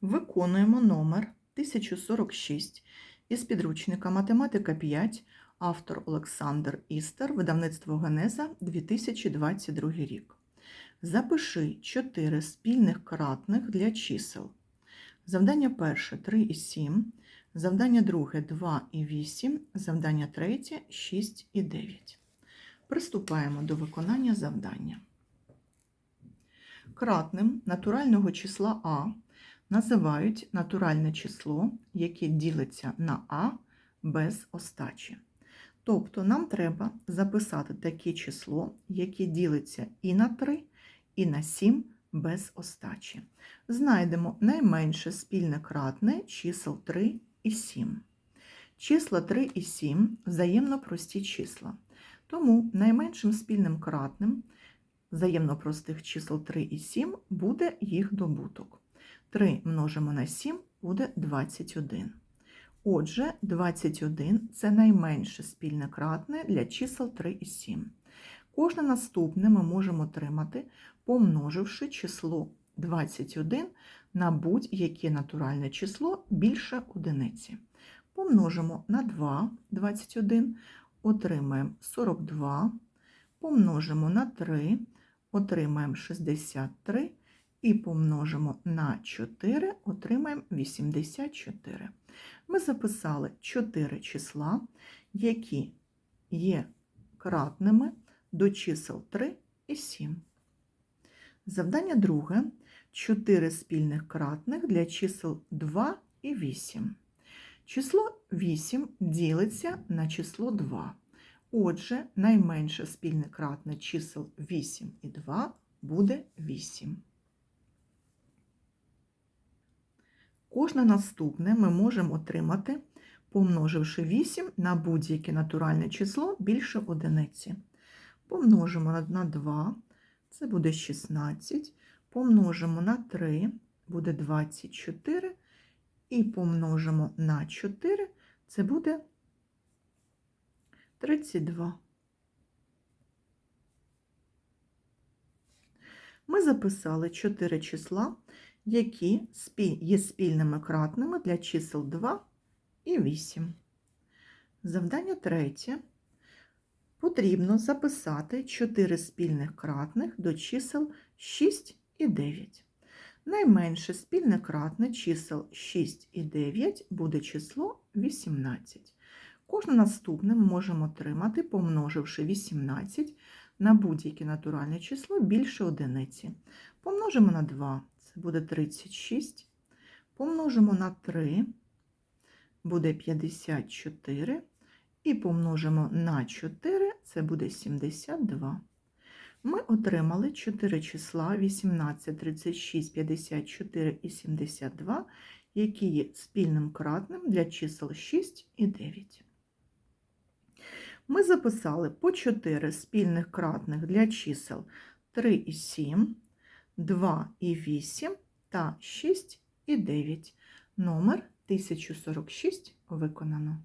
Виконуємо номер 1046 із підручника Математика 5, автор Олександр Істер, видавництво Генеза 2022 рік. Запиши 4 спільних кратних для чисел. Завдання перше 3 і 7, завдання друге 2 і 8, завдання третє 6 і 9. Приступаємо до виконання завдання. Кратним натурального числа А називають натуральне число, яке ділиться на А без остачі. Тобто нам треба записати таке число, яке ділиться і на 3, і на 7 без остачі. Знайдемо найменше спільне кратне чисел 3 і 7. Числа 3 і 7 взаємно прості числа. Тому найменшим спільним кратним взаємно простих чисел 3 і 7 буде їх добуток. 3 множимо на 7 буде 21. Отже, 21 це найменше спільне кратне для чисел 3 і 7. Кожне наступне ми можемо отримати, помноживши число 21 на будь-яке натуральне число більше одиниці. Помножимо на 2 21, отримаємо 42, помножимо на 3, отримаємо 63 і помножимо на 4, отримаємо 84. Ми записали 4 числа, які є кратними до чисел 3 і 7. Завдання друге 4 спільних кратних для чисел 2 і 8. Число 8 ділиться на число 2. Отже, найменше спільне кратне чисел 8 і 2 буде 8. Кожне наступне ми можемо отримати, помноживши 8 на будь-яке натуральне число більше одиниці. Помножимо на 2, це буде 16, помножимо на 3, буде 24, і помножимо на 4, це буде 32. Ми записали 4 числа, які є спільними кратними для чисел 2 і 8. Завдання третє. Потрібно записати 4 спільних кратних до чисел 6 і 9. Найменше спільне кратне чисел 6 і 9 буде число 18. Кожне наступне ми можемо отримати, помноживши 18 на будь-яке натуральне число більше одиниці. Помножимо на 2, це буде 36. Помножимо на 3, буде 54. І помножимо на 4, це буде 72. Ми отримали 4 числа 18, 36, 54 і 72, які є спільним кратним для чисел 6 і 9. Ми записали по 4 спільних кратних для чисел 3 і 7, 2 і 8 та 6 і 9. Номер 1046 виконано.